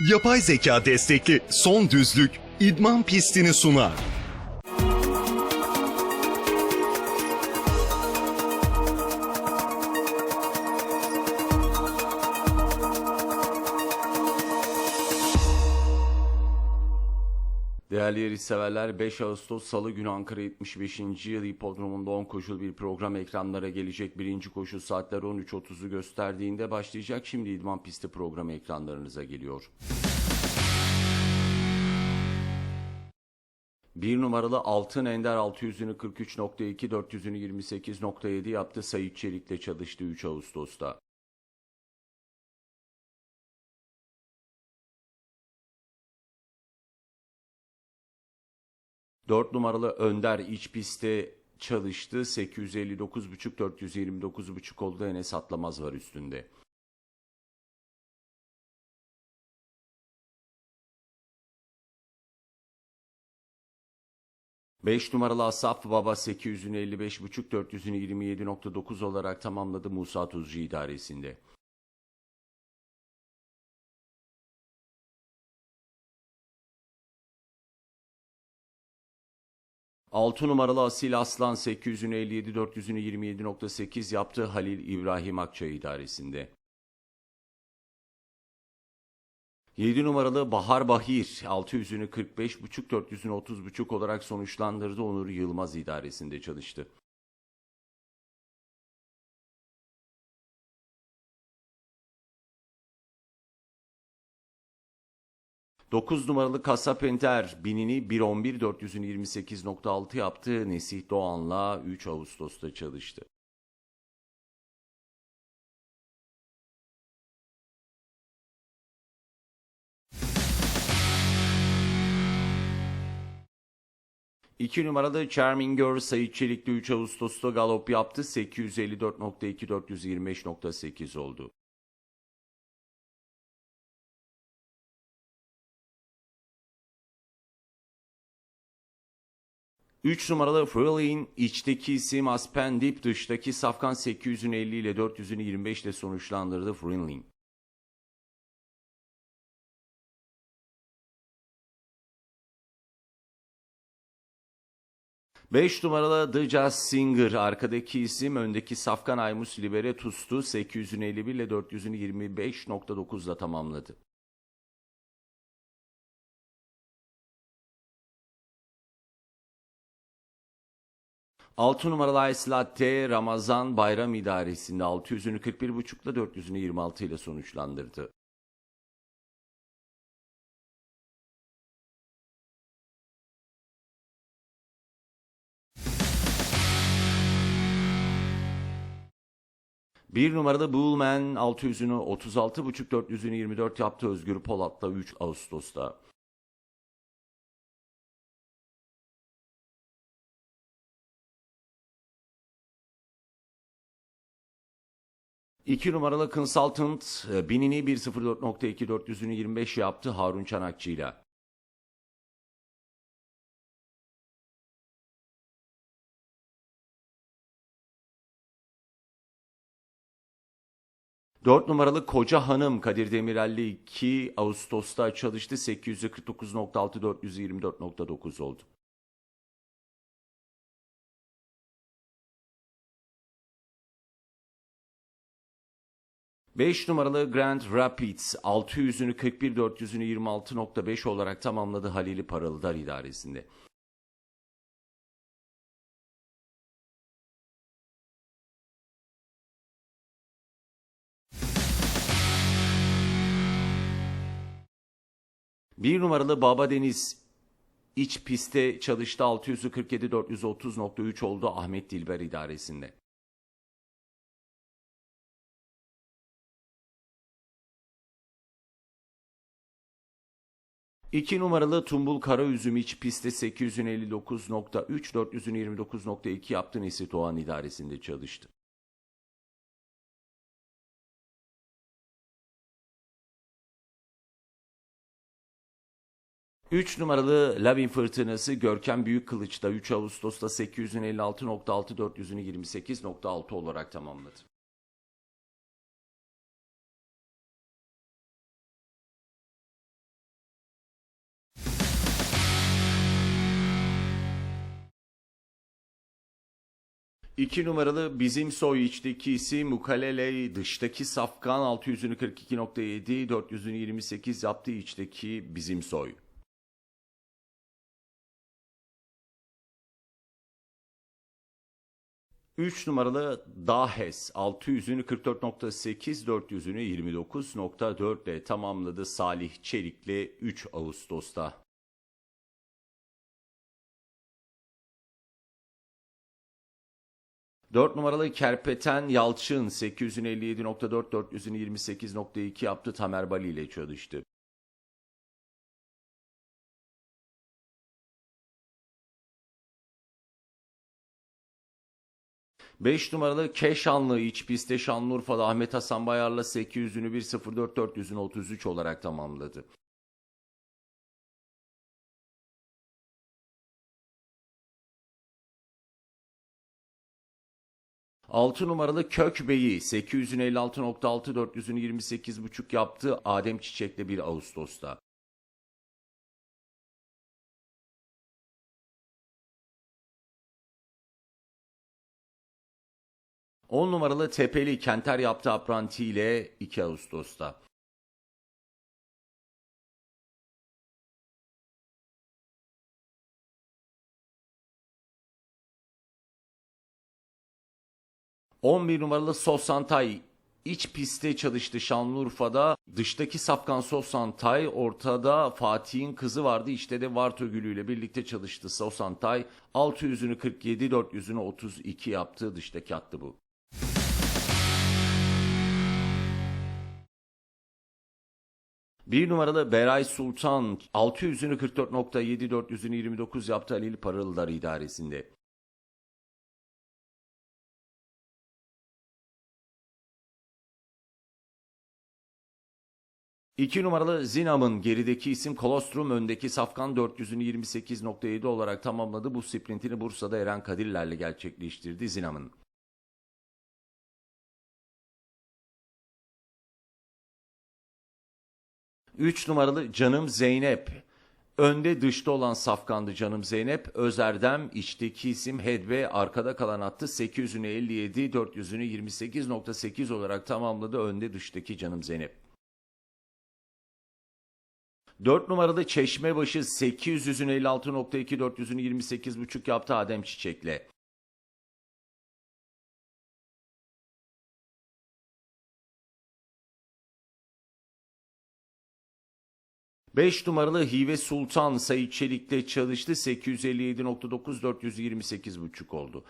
Yapay zeka destekli son düzlük idman pistini sunar. Değerli yarış severler 5 Ağustos Salı günü Ankara 75. yıl hipodromunda 10 koşul bir program ekranlara gelecek. Birinci koşu saatler 13.30'u gösterdiğinde başlayacak. Şimdi idman pisti programı ekranlarınıza geliyor. Bir numaralı Altın Ender 600'ünü 43.2, 400'ünü 28.7 yaptı. Sayit Çelik'le çalıştı 3 Ağustos'ta. 4 numaralı Önder iç pistte çalıştı. 859.5 429.5 oldu. Enes Atlamaz var üstünde. Beş numaralı Asaf Baba 800'ünü 55.5 400'ünü 27.9 olarak tamamladı Musa Tuzcu idaresinde. 6 numaralı Asil Aslan 800'ünü 57 400'ünü 27.8 yaptı Halil İbrahim Akçay idaresinde. 7 numaralı Bahar Bahir 600'ünü 45.5 400'ünü 30.5 olarak sonuçlandırdı Onur Yılmaz idaresinde çalıştı. Dokuz numaralı Kasap Enter binini 1.11 400'ünü 28.6 yaptı. Nesih Doğan'la 3 Ağustos'ta çalıştı. İki numaralı Charming Girl Sayit Çelik'te 3 Ağustos'ta galop yaptı. 854.2 425.8 oldu. 3 numaralı Frelin içteki isim Aspen Dip dıştaki Safkan 850 ile 400'ünü 25 ile sonuçlandırdı Frelin. Beş numaralı The Jazz Singer arkadaki isim öndeki Safkan Aymus Libere Tustu 851 ile 400'ünü 25.9 ile tamamladı. 6 numaralı Ice Latte Ramazan Bayram İdaresi'nde 600'ünü 41.5 ile 400'ünü 26 ile sonuçlandırdı. Bir numaralı Bullman 600'ünü 36.5 400'ünü 24 yaptı Özgür Polat'la 3 Ağustos'ta. 2 numaralı Consultant e, binini 1.04.2 400'ünü 25 yaptı Harun Çanakçı ile. Dört numaralı Koca Hanım Kadir Demirel'li 2 Ağustos'ta çalıştı. 849.6 424.9 oldu. 5 numaralı Grand Rapids 600'ünü 41 400'ünü 26.5 olarak tamamladı Halili Paralıdar idaresinde. Bir numaralı Baba Deniz iç pistte çalıştı 600'ü 47 430.3 oldu Ahmet Dilber idaresinde. 2 numaralı Tumbul Kara Üzüm iç pistte 859.3 429.2 yaptı Nesit Doğan idaresinde çalıştı. Üç numaralı Lavin Fırtınası Görkem Büyük Kılıç'ta 3 Ağustos'ta 856.6 400'ünü 28.6 olarak tamamladı. 2 numaralı Bizim Soy içteki isim Mukalele dıştaki Safkan 600'ünü 42.7 400'ünü 28 yaptı içteki Bizim Soy. Üç numaralı Dahes 600'ünü 44.8 400'ünü 29.4 ile tamamladı Salih Çelik'le 3 Ağustos'ta. 4 numaralı Kerpeten Yalçın 857.4 400'ünü 28.2 yaptı Tamer Bali ile çalıştı. Beş numaralı Keşanlı iç pistte Şanlıurfa'da Ahmet Hasan Bayar'la 800'ünü 1.04 400'ünü 33 olarak tamamladı. 6 numaralı Kök Bey'i 856.6 400'ünü 28.5 yaptı Adem Çiçek'le 1 Ağustos'ta. On numaralı Tepeli Kenter yaptı apranti ile 2 Ağustos'ta. 11 numaralı Sosantay iç pistte çalıştı Şanlıurfa'da. Dıştaki Safkan Sosantay ortada Fatih'in kızı vardı. İşte de Varto ile birlikte çalıştı Sosantay. 600'ünü 47 400'ünü 32 yaptı. Dıştaki attı bu. Bir numaralı Beray Sultan 600'ünü 44.7 400'ünü 29 yaptı Halil Paralılar idaresinde. 2 numaralı Zinam'ın gerideki isim Kolostrum öndeki Safkan 400'ünü 28.7 olarak tamamladı. Bu sprintini Bursa'da Eren Kadirler'le gerçekleştirdi Zinam'ın. Üç numaralı Canım Zeynep. Önde dışta olan safkandı Canım Zeynep. Özerdem içteki isim Hedve arkada kalan attı. 800'ünü 57 400'ünü 28.8 olarak tamamladı. Önde dıştaki Canım Zeynep. 4 numaralı Çeşmebaşı 800'ün 56.2 400'ünü 28.5 yaptı Adem Çiçek'le. Beş numaralı Hive Sultan Sayit Çelik'te çalıştı. 857.9 428.5 oldu.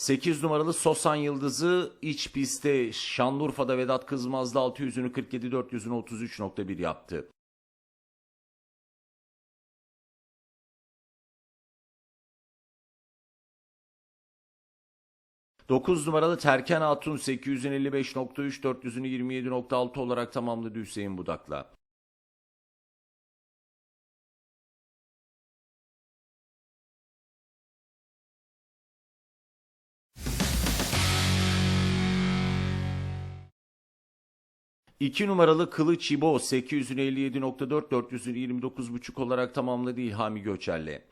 8 numaralı Sosan Yıldızı iç pistte Şanlıurfa'da Vedat Kızmaz'da 600'ünü 47 400'ünü 33.1 yaptı. Dokuz numaralı Terken Hatun 855.3 400'ünü 27.6 olarak tamamladı Hüseyin Budak'la. 2 numaralı Kılıç İbo 857.4 429.5 olarak tamamladı İlhami Göçer'le.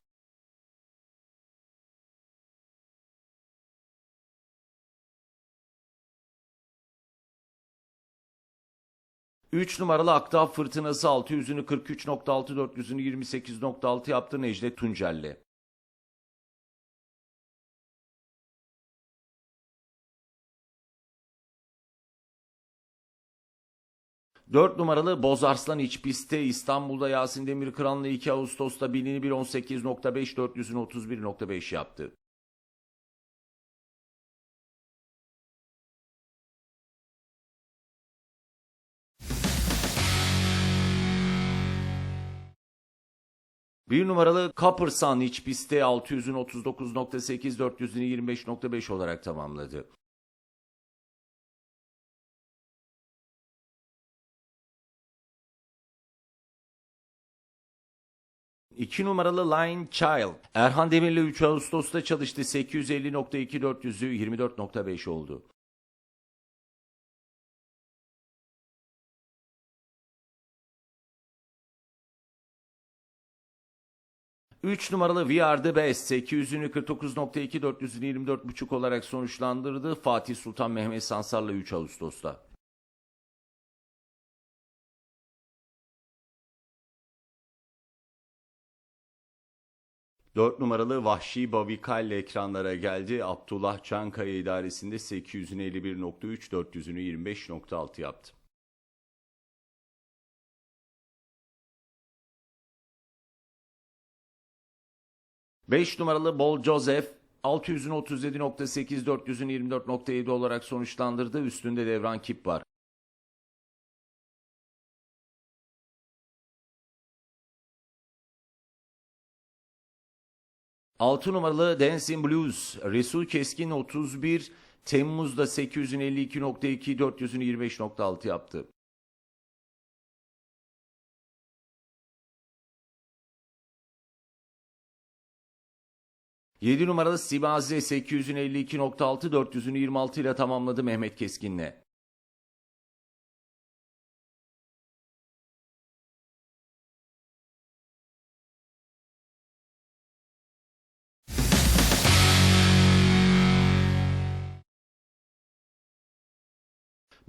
Üç numaralı Aktağ Fırtınası 600'ünü 43.6 400'ünü 28.6 yaptı Necdet Tuncel'le. 4 numaralı Bozarslan iç pistte İstanbul'da Yasin Demirkıran'la 2 Ağustos'ta bilini 1.18.5 400'ün 31.5 yaptı. Bir numaralı Kapırsan iç pistte 600'ün 39.8 400'ün 25.5 olarak tamamladı. 2 numaralı Line Child. Erhan Demirli 3 Ağustos'ta çalıştı. 850.2 24.5 oldu. Üç numaralı We Are The Best 800'ünü 49.2 400'ünü olarak sonuçlandırdı Fatih Sultan Mehmet Sansar'la 3 Ağustos'ta. Dört numaralı Vahşi Bavikal ekranlara geldi. Abdullah Çankaya idaresinde 800'ünü 51.3, 400'ünü 25.6 yaptı. 5 numaralı Bol Joseph 600'ünü 37.8, 400'ünü 24.7 olarak sonuçlandırdı. Üstünde Devran Kip var. Altı numaralı Dancing Blues Resul Keskin 31 Temmuz'da 852.2 400'ünü 25.6 yaptı. Yedi numaralı Sibazi 800'ünü 52.6 400'ünü 26 ile tamamladı Mehmet Keskin'le.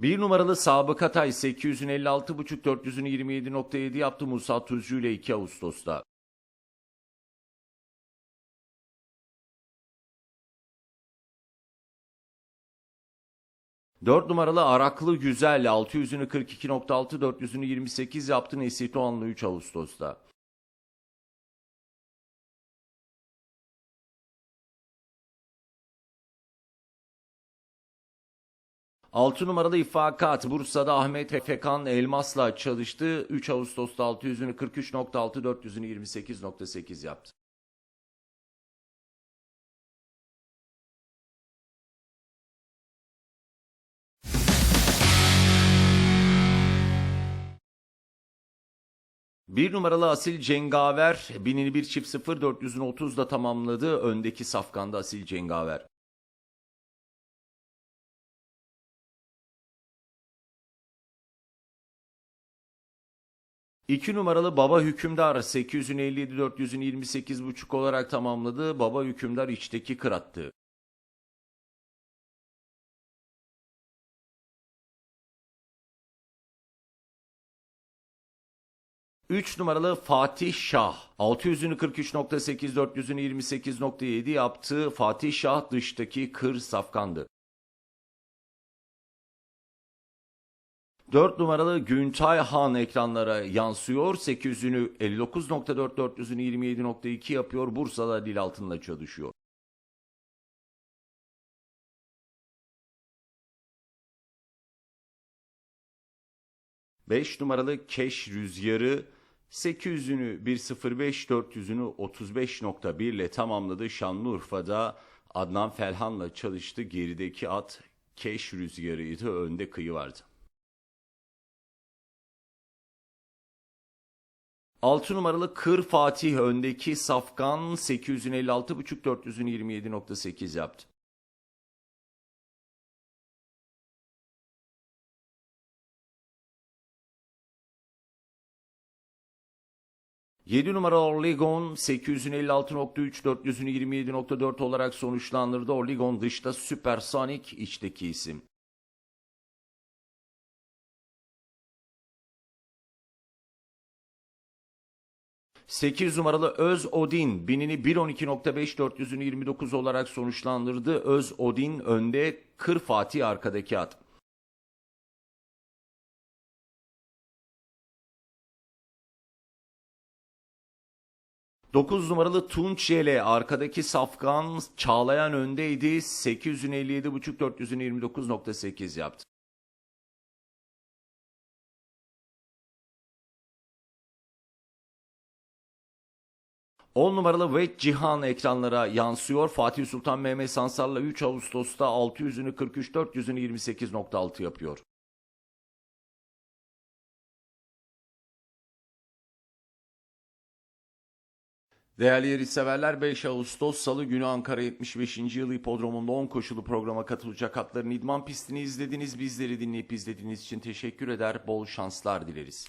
Bir numaralı Sabık Tay 800'ün 56.5 400'ünü 27.7 yaptı Musa Tuzcu ile 2 Ağustos'ta. Dört numaralı Araklı Güzel 600'ünü 42.6 400'ünü 28 yaptı Nesih Doğanlı 3 Ağustos'ta. Altı numaralı İfakat Bursa'da Ahmet Efekan Elmas'la çalıştı. 3 Ağustos'ta 600'ünü 43.6 400'ünü 28.8 yaptı. Bir numaralı Asil Cengaver 1001 çift 0 400'ünü 30'da tamamladı. Öndeki safkanda Asil Cengaver. İki numaralı Baba Hükümdar 857 400'ünü 28.5 olarak tamamladı. Baba Hükümdar içteki kırattı. Üç numaralı Fatih Şah 600'ünü 43.8 400'ünü 28.7 yaptı. Fatih Şah dıştaki kır safkandı. 4 numaralı Güntay Han ekranlara yansıyor. 800'ünü 59.4 400'ünü 27.2 yapıyor. Bursa'da dil altında çalışıyor. Beş numaralı Keş Rüzgarı 800'ünü 1.05 400'ünü 35.1 ile tamamladı. Şanlıurfa'da Adnan Felhan'la çalıştı. Gerideki at Keş Rüzgarı'ydı. Önde kıyı vardı. 6 numaralı Kır Fatih öndeki Safkan 856.5 400'ünü 27.8 yaptı. Yedi numara Orligon 856.3 400'ünü 27.4 olarak sonuçlandırdı. Orligon dışta Supersonic içteki isim. 8 numaralı Öz Odin binini 1.12.5 400'ünü 29 olarak sonuçlandırdı. Öz Odin önde Kır Fatih arkadaki at. Dokuz numaralı Tunç Yele arkadaki Safkan Çağlayan öndeydi. 857.5 400'ünü 29.8 yaptı. 10 numaralı Ve Cihan ekranlara yansıyor. Fatih Sultan Mehmet Sansar'la 3 Ağustos'ta 600'ünü 43 400'ünü 28.6 yapıyor. Değerli yarışseverler 5 Ağustos Salı günü Ankara 75. yıl hipodromunda 10 koşulu programa katılacak atların idman pistini izlediniz. Bizleri dinleyip izlediğiniz için teşekkür eder. Bol şanslar dileriz.